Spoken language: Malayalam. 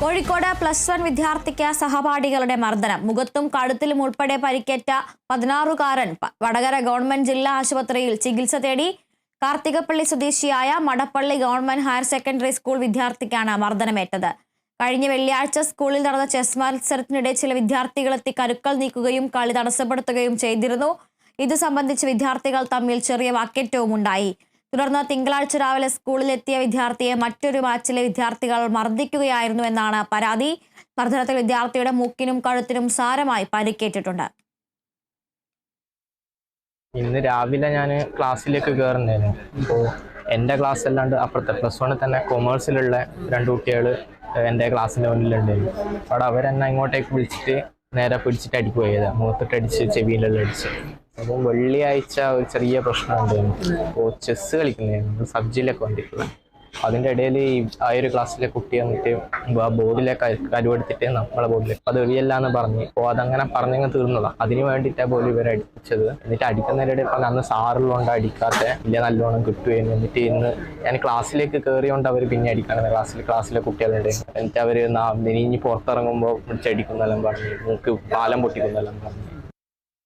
കോഴിക്കോട് പ്ലസ് വൺ വിദ്യാർത്ഥിക്ക് സഹപാഠികളുടെ മർദ്ദനം. മുഖത്തും കഴുത്തിലും ഉൾപ്പെടെ പരിക്കേറ്റ പതിനാറുകാരൻ വടകര ഗവൺമെന്റ് ജില്ലാ ആശുപത്രിയിൽ ചികിത്സ തേടി കാർത്തികപ്പള്ളി സ്വദേശിയായ Madappally government higher secondary school വിദ്യാർത്ഥിക്കാണ് മർദ്ദനമേറ്റത്. കഴിഞ്ഞ വെള്ളിയാഴ്ച സ്കൂളിൽ നടന്ന ചെസ് മത്സരത്തിനിടെ ചില വിദ്യാർത്ഥികളെത്തി കരുക്കൾ നീക്കുകയും കളി തടസ്സപ്പെടുത്തുകയും ചെയ്തിരുന്നു. ഇത് സംബന്ധിച്ച് വിദ്യാർത്ഥികൾ തമ്മിൽ ചെറിയ വാക്കേറ്റവും ഉണ്ടായി തുടർന്ന് തിങ്കളാഴ്ച രാവിലെ സ്കൂളിലെത്തിയ വിദ്യാർത്ഥിയെ മറ്റൊരു ബാച്ചിലെ വിദ്യാർത്ഥികൾ മർദ്ദിക്കുകയായിരുന്നു എന്നാണ് പരാതി. മർദ്ദനത്തിൽ വിദ്യാർത്ഥിയുടെ മൂക്കിനും കഴുത്തിനും സാരമായി പരിക്കേറ്റിട്ടുണ്ട്. ഇന്ന് രാവിലെ ഞാൻ ക്ലാസ്സിലേക്ക് കയറുന്നതായിരുന്നു. അപ്പോൾ എന്റെ ക്ലാസ് അല്ലാണ്ട് അപ്പുറത്തെ പ്ലസ് വണ്ണിൽ തന്നെ കൊമേഴ്സിലുള്ള രണ്ട് കുട്ടികൾ എന്റെ ക്ലാസ്സിന്റെ മുന്നിലുണ്ടായിരുന്നു. അവിടെ അവരെന്നെ ഇങ്ങോട്ടേക്ക് വിളിച്ചിട്ട് നേരെ പിടിച്ചിട്ട് അടിക്കുകയാണ് മൂത്തിട്ട് അടിച്ച് ചെവിയിലെല്ലാം അടിച്ച്. അപ്പം വെള്ളിയാഴ്ച ഒരു ചെറിയ പ്രശ്നമുണ്ട്. അപ്പോൾ ചെസ്സ് കളിക്കുന്നതായിരുന്നു സബ് വേണ്ടിയിട്ടുള്ള അതിന്റെ ഇടയിൽ ഈ ആ ഒരു ക്ലാസ്സിലെ കുട്ടി വന്നിട്ട് ആ ബോർഡിലേക്ക് കരുവെടുത്തിട്ട് നമ്മളെ ബോർഡിലേക്ക് അത് എറിയല്ല എന്ന് പറഞ്ഞു. അപ്പോൾ അതങ്ങനെ പറഞ്ഞങ്ങ് തീർന്നതാണ് അതിന് വേണ്ടിയിട്ടാണ് പോലും ഇവരെ അടിപ്പിച്ചത്. എന്നിട്ട് അടിക്കുന്നതിനിടെ പറഞ്ഞു അന്ന് സാറുള്ളതുകൊണ്ട് അടിക്കാത്ത ഇല്ല നല്ലോണം കിട്ടുകയും എന്നിട്ട് ഇന്ന് ഞാൻ ക്ലാസ്സിലേക്ക് കയറിയോണ്ട് അവർ പിന്നെ അടിക്കണം ക്ലാസ്സിൽ ക്ലാസ്സിലെ കുട്ടികളുണ്ട് എന്നിട്ട് അവർ ഇനി പുറത്തിറങ്ങുമ്പോൾ വിളിച്ചടിക്കുന്നെല്ലാം പറഞ്ഞു മൂക്ക് പാലം പൊട്ടിക്കുന്നെല്ലാം പറഞ്ഞു.